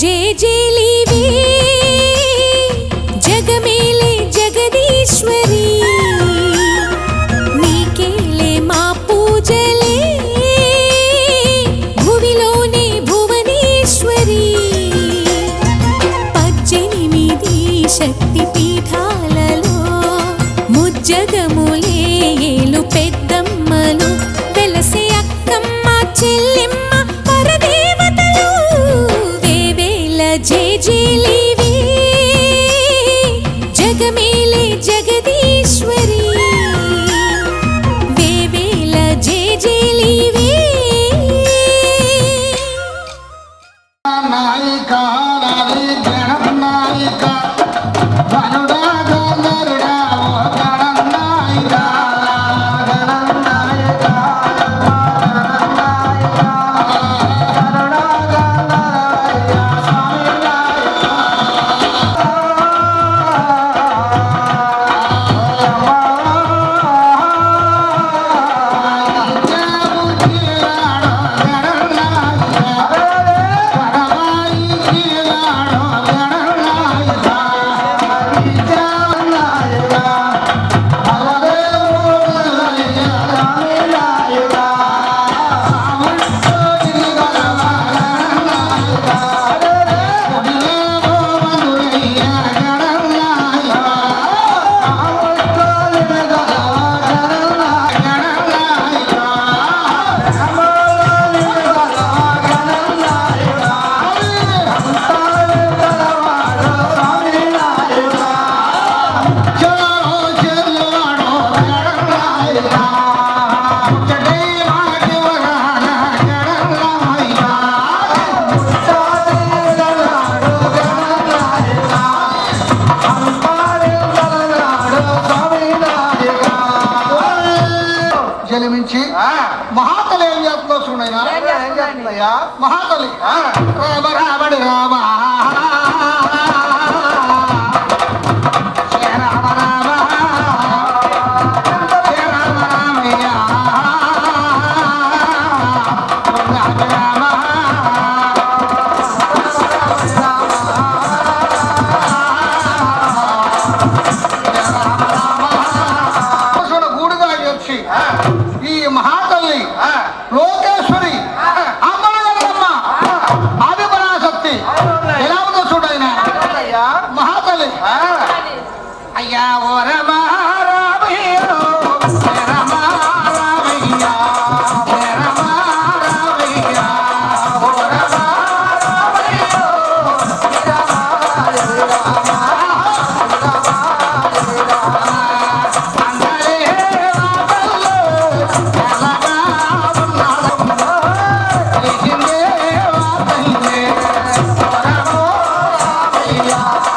যে যে ಜೀಲ Yeah. ప్రేమించి మహాకళి ఏం చేస్తున్నావు చూడైనా మహాకళి రామ రామడి రామ.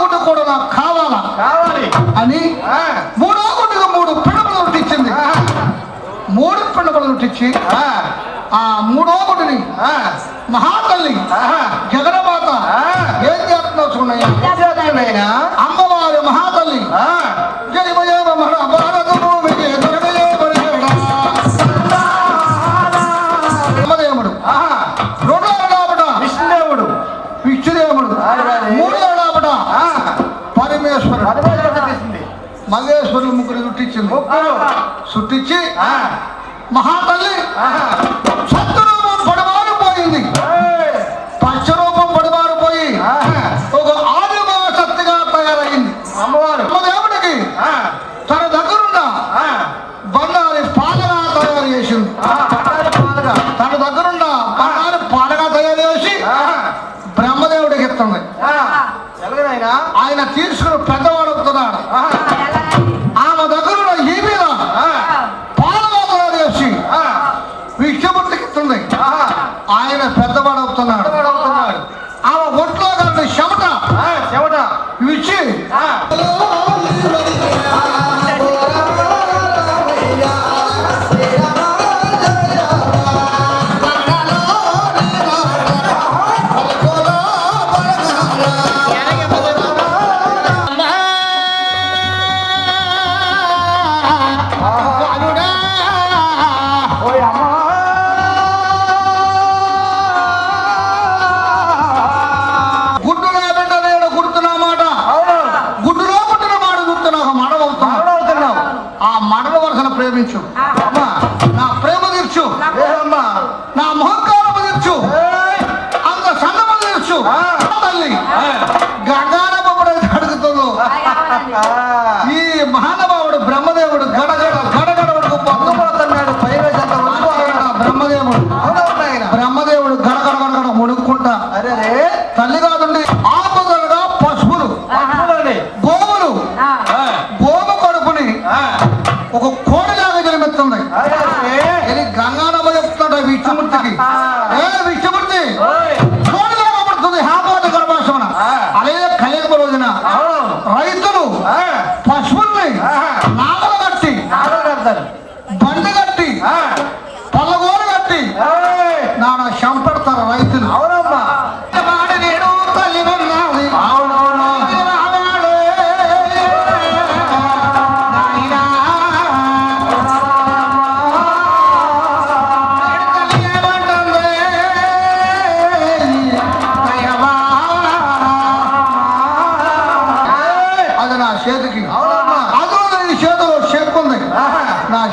గుడ్డు కూడా నాకు కావాలా? కావాలి. అని మూడో గుడ్డుకు మూడు పిడమలు రొట్టించింది మూడు పిడమలు రొట్టించి ఆ. మూడో గుడ్డుని మహాతల్లి జగన్మాత ఏం చేస్తున్నావు చూడయ్యా అమ్మవారి మహాతల్లి महाबली? सत्तु E era que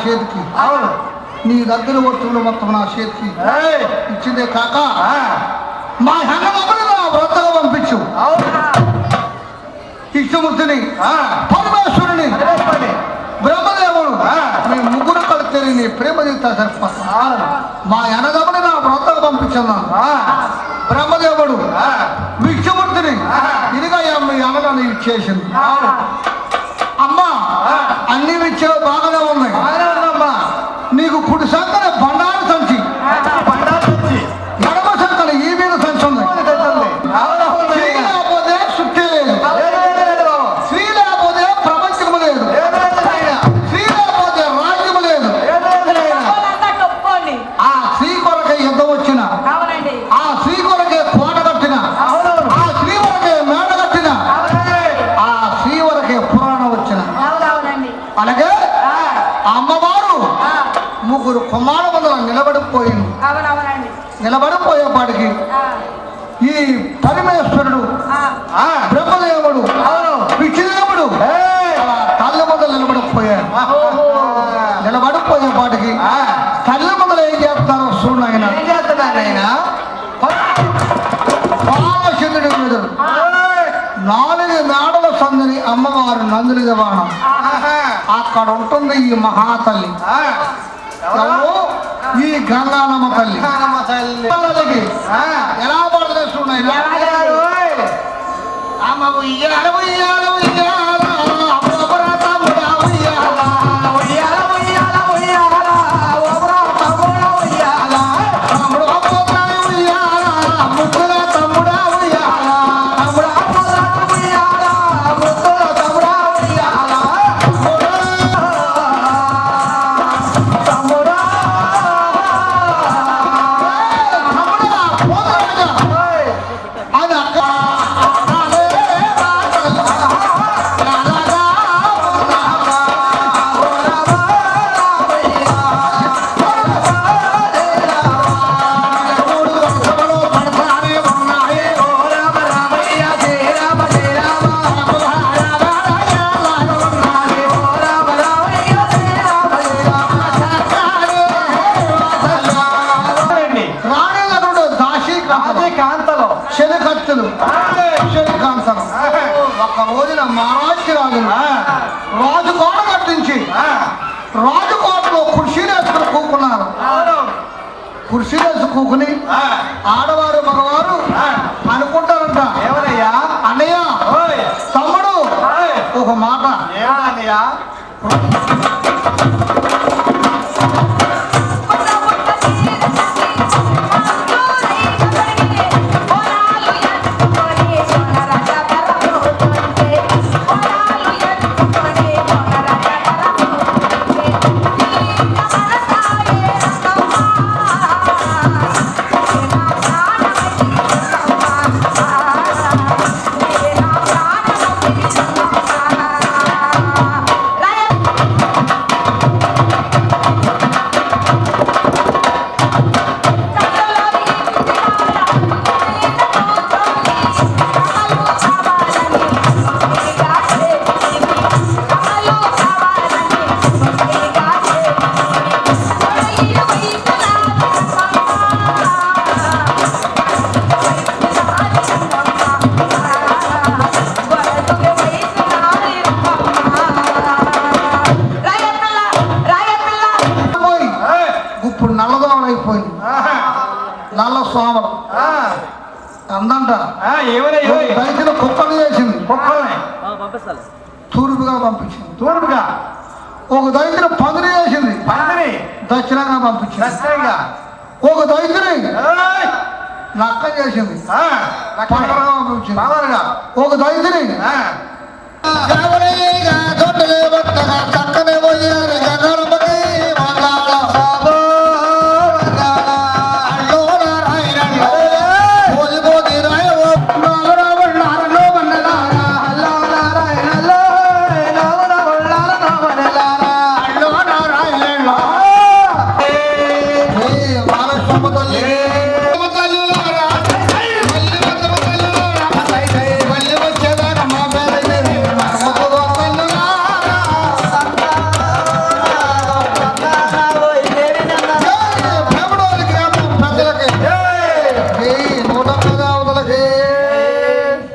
చేతికి. నీ దగ్గర వస్తువులు మొత్తం నా చేతికి. ఇచ్చిందే కాక మా హంగమని నా పంపించు. ఇష్టమూర్తిని పరమేశ్వరుని బ్రహ్మదేవుడు మీ ముగ్గురు కలితే నీ ప్రేమ తీస్తా సరిపోతా మా ఎనగమని నా వ్రతగా పంపించున్నాను బ్రహ్మదేవుడు విష్ణుమూర్తిని ఇదిగా మీ అనగా నీకు చేసింది నిలబడిపోయేపాటికి ఈ పరమేశ్వరుడు బ్రహ్మదేవుడు విచిదేవుడు కళ్ళ మొదలు నిలబడకపోయారు. నిలబడిపోయేపాటికి కళ్ళ మొదలు ఏం చేస్తారో చూడు ఆయన. నాలుగు నాడల సందని అమ్మవారు నందుని దివాణం అక్కడ ఉంటుంది ఈ మహాతల్లి. ఈ గంగానమ్మ తల్లి. ఎలా పడుతున్నాయి అమ్మ ఉయ్యాల ఉయ్యాల కుర్చీలేసి కూకుని ఆడవారు మగవారు అనుకుంటారంట. ఎవరయ్యా అన్నయ్య తమ్ముడు ఒక మాట. ఏమన్నయ్యా సోమలు అందంట. రైతుల కుక్కలు చేసింది. కుక్కల్ని తూర్పుగా పంపించింది. తూర్పుగా? ఒక దైత్యం పందిరి చేసింది. పందిరి? దక్షిణంగా పంపించింది. దక్షిణంగా ఒక దైత్యం నక్క చేసింది. పంపించింది. ఒక దైత్యం